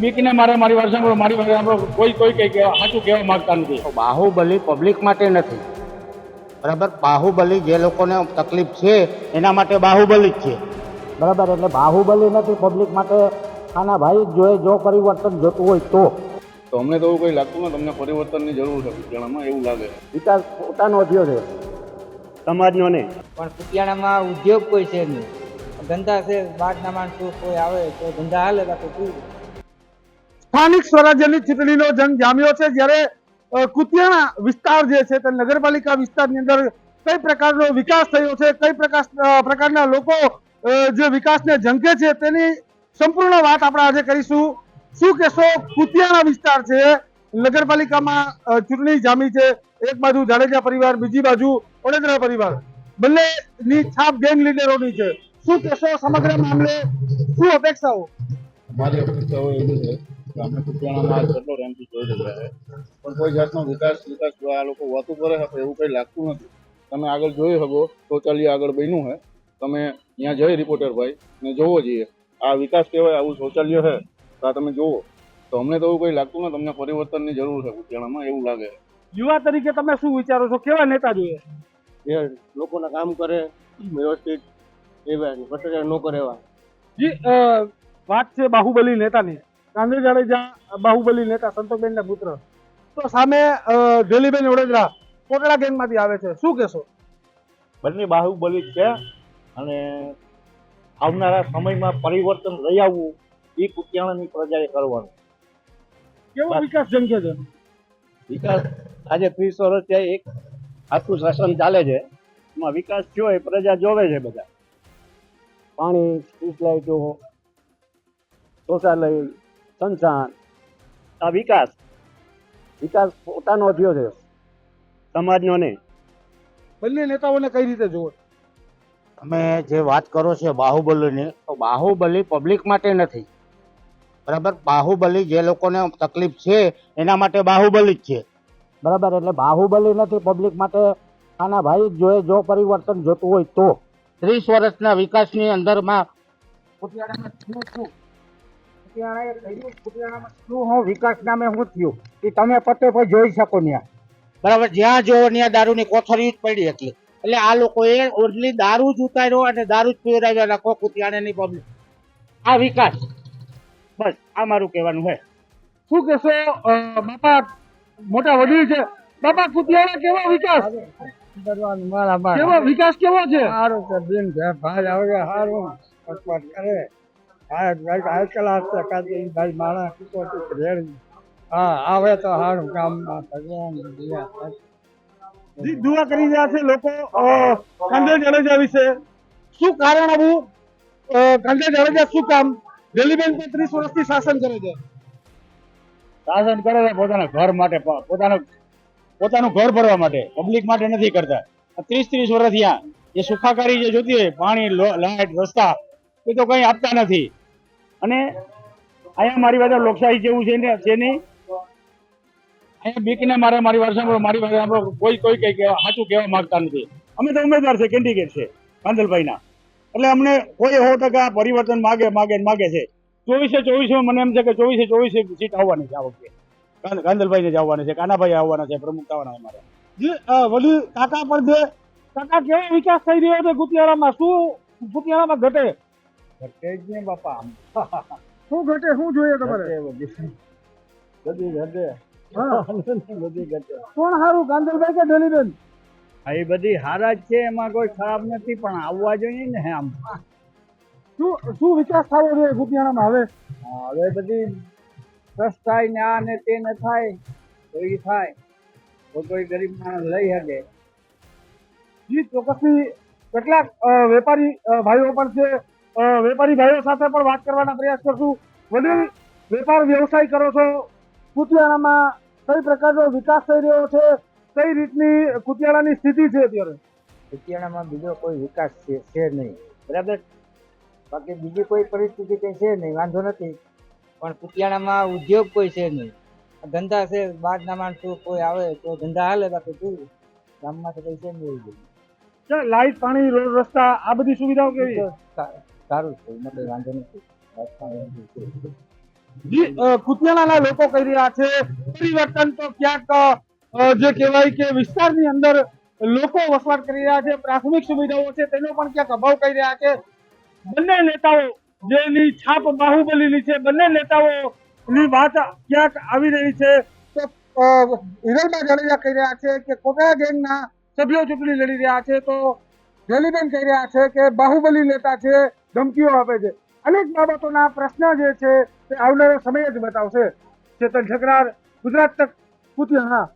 બીકને મારે મારી સાંભળો મારી સાંભળો. કોઈ કોઈ કઈ કહેવા સાચું કહેવા માંગતા નથી. બાહુબલી પબ્લિક માટે નથી. બરાબર? બાહુબલી જે લોકોને તકલીફ છે એના માટે બાહુબલી જ છે. બરાબર? એટલે બાહુબલી નથી પબ્લિક માટે આના ભાઈ જ જોઈએ જો પરિવર્તન જોતું હોય તો. તો અમને તો એવું કોઈ લાગતું ને તમને પરિવર્તનની જરૂર છે કુતિયાણામાં એવું લાગે. વિકાસ પોતાનો થયો છે. સમાજનો નહીં. પણ કુતિયાણામાં ઉદ્યોગ કોઈ છે નહીં. ધંધા છે બહારના માણસો કોઈ આવે તો ધંધા હાલે બાકી શું? સ્થાનિક સ્વરાજ્યની ચૂંટણીનો જંગ જામ્યો છે. જ્યારે કુતિયાણા વિસ્તાર જે છે, તે નગરપાલિકા વિસ્તારની અંદર કઈ પ્રકારનો વિકાસ થયો છે, કઈ પ્રકાર પ્રકારના લોકો જે વિકાસને ઝંકે છે તેની સંપૂર્ણ વાત આપણે આજે કરીશું. શું કહેશો, કુતિયાણા વિસ્તાર છે, નગરપાલિકામાં ચૂંટણી જામી છે, એક બાજુ જાડેજા પરિવાર, બીજી બાજુ વડોદરા પરિવાર. બંનેની છાપ ગેંગ લીડરોની છે. શું કહેશો, સમગ્ર મામલે, શું અપેક્ષાઓ? મારી અપેક્ષા એવી છે અમે કુતિયાણામાં કેટલો ટાઈમથી જોઈ રહ્યા છે. પણ કોઈ જાતનો વિકાસ વિકાસ આ લોકો વાતું કરે છે એવું કંઈ લાગતું નથી. તમે આગળ જોઈ શકો શૌચાલય આગળ બન્યું છે. તમે ત્યાં જઈ રિપોર્ટર ભાઈ ને જોવો જોઈએ. આ વિકાસ કહેવાય આવું શૌચાલય છે. તો આ તમે જોવો. તો અમને તો એવું કંઈ લાગતું નથી તમને પરિવર્તનની જરૂર છે કુતિયાણામાં એવું લાગે યુવા તરીકે તમે શું વિચારો છો? કેવા નેતા જોઈએ? જે લોકોના કામ કરે વ્યવસ્થિત એવા ભ્રષ્ટાચાર ન કરે એવા. જી વાત છે બાહુબલી નેતાની. કાંદે જાડેજા બાહુબલી નેતા સંતોષબેનના પુત્ર. તો સામે અ, ડેલીબેન વડોદરા કોટડા ગેંગમાંથી આવે છે. શું કહેશો? બંને બાહુબલી છે અને આવનારા સમયમાં પરિવર્તન લઈ આવવું એ કુતિયાણાની પ્રજાએ કરવાનું. કેવો વિકાસ જંગે છે? વિકાસ આજે ત્રીસ વર્ષ ત્યાં એક આખું શાસન ચાલે છે. એમાં વિકાસ થયો એ પ્રજા જોવે છે બધા. પાણી સ્ટ્રીટ લાઇટો શૌચાલય સંસાન આ વિકાસ. વિકાસ પોતાનો થયો છે. સમાજનો નહીં. બંને નેતાઓને કઈ રીતે જુઓ? તમે જે વાત કરો છો બાહુબલીની તો બાહુબલી પબ્લિક માટે નથી. બરાબર? બાહુબલી જે લોકોને તકલીફ છે એના માટે બાહુબલી જ છે. બરાબર એટલે બાહુબલી નથી પબ્લિક માટે આના ભાઈ જ જોઈએ જો પરિવર્તન જોતું હોય તો. ત્રીસ વર્ષના વિકાસની અંદરમાં શું શું કુતિયાણાએ કર્યું કુતિયાણામાં શું હું વિકાસ નામે હું થયું? એ તમે પતે પર જોઈ શકો ત્યાં બરાબર જ્યાં જોવો ત્યાં દારૂની કોથળી જ પડી એટલી એટલે આ લોકોએ ઓરલી દારૂ જ ઉતાર્યો અને દારૂ જ પીવડાવ્યા રાખો કુતિયાણાની પબ્લિક આ વિકાસ. બસ આ મારું કહેવાનું છે શું કહેશો? બાપા મોટા વડીલ છે. બાપા કુતિયાણા કેવો વિકાસ? કેવો વિકાસ કેવો છે? સારું છે બિન ભાઈ આવે સારું પટપટ હા આવે તો સારું ગામમાં ભગવાન દુઆ કરી રહ્યા છે લોકો. કાંદે જાડેજા વિશે. શું કારણ આવું? કાંદે જાડેજા શું કામ? ડેલીબેન તો ત્રીસ વર્ષથી શાસન કરે છે. શાસન કરે છે પોતાના ઘર માટે પોતાનું પોતાનું ઘર ભરવા માટે. પબ્લિક માટે નથી કરતા. ત્રીસ ત્રીસ વર્ષ ત્યાં એ સુખાકારી જે જોતી હોય પાણી લાઇટ રસ્તા એ તો કંઈ આપતા નથી. અને અહીંયા મારી પાસે લોકશાહી જેવું છે ને છે નહીં? અહીંયા બીકને મારે મારી વાત સાંભળો મારી પાસે સાંભળો કોઈ કોઈ કઈ કહેવા સાચું કહેવા માંગતા નથી. અમે તો ઉમેદવાર છે કેન્ડિડેટ છે કાંદલભાઈના. એટલે અમને કોઈ હો ટકા પરિવર્તન માગે માગે ને માગે છે. ચોવીસે ચોવીસે મને એમ છે કે ચોવીસે ચોવીસે સીટ આવવાની છે આ વખતે. કાંદ- કાંદલભાઈને જ આવવાની છે કાનાભાઈ આવવાના છે પ્રમુખ આવવાના અમારે. જી વડીલ કાકા પણ છે કાકા કેવો વિકાસ થઈ રહ્યો છે ગુતિયાળામાં શું ગુતિયાળામાં ઘટે? ઘટે જ ને બાપા શું ઘટે શું જોઈએ તમારે? બધી. ઘટે. બધી ઘટે. કોણ સારું કાંદલભાઈ કે ડેલીબેન હા એ બધી હારા જ છે એમાં કોઈ ખરાબ નથી પણ આવવા જોઈએ ને આમ. શું શું વિકાસ થવો જોઈએ ગુપિયાણામાં હવે? હવે બધી ટ્રસ્ટ થાય ને આ ને તે ને થાય તો એ થાય. તો કોઈ ગરીબ માણસ લઈ શકે. જી ચોક્કસથી કેટલાક વેપારી ભાઈઓ પણ છે વેપારી ભાઈઓ સાથે પણ વાત કરવાના પ્રયાસ કરશું. વડીલ વેપાર વ્યવસાય કરો છો. કુતિયાણામાં કઈ પ્રકારનો વિકાસ થઈ રહ્યો છે? કઈ રીતની કુતિયાણાની સ્થિતિ છે અત્યારે? કુતિયાણામાં બીજો કોઈ વિકાસ છે છે નહીં. બરાબર? બાકી બીજી કોઈ પરિસ્થિતિ કંઈ છે નહીં વાંધો નથી. પણ કુતિયાણામાં ઉદ્યોગ કોઈ છે નહીં. ધંધા છે બહારના માણસો કોઈ આવે તો ધંધા હાલે બાકી શું? ગામમાં તો કંઈ છે નહીં. લાઇટ પાણી રોડ રસ્તા આ બધી સુવિધાઓ કેવી? સારું છે, એમાં વાંધો નથી. કુતિયાણાના લોકો કહી રહ્યા છે, પરિવર્તન તો ક્યાંક જે કહેવાય કે વિસ્તારની અંદર લોકો વસવાટ કરી રહ્યા છે, પ્રાથમિક સુવિધાઓ છે, તેનો પણ ક્યાંક અભાવ કહી રહ્યા છે. બંને નેતાઓ જેની છાપ બાહુબલીની છે, બંને નેતાઓની વાત ક્યાંક આવી રહી છે, તો હિરલબા જાડેજા કહી રહ્યા છે કે કોકરા ગેંગના સભ્યો ચૂંટણી લડી રહ્યા છે, તો રેલીબેન કહી રહ્યા છે કે બાહુબલી નેતા છે ધમકીઓ આપે છે. અનેક બાબતોના પ્રશ્ન જે છે તે આવનારો સમય જ બતાવશે. ચેતન ઠકરાર, ગુજરાત તક કુતિયાણા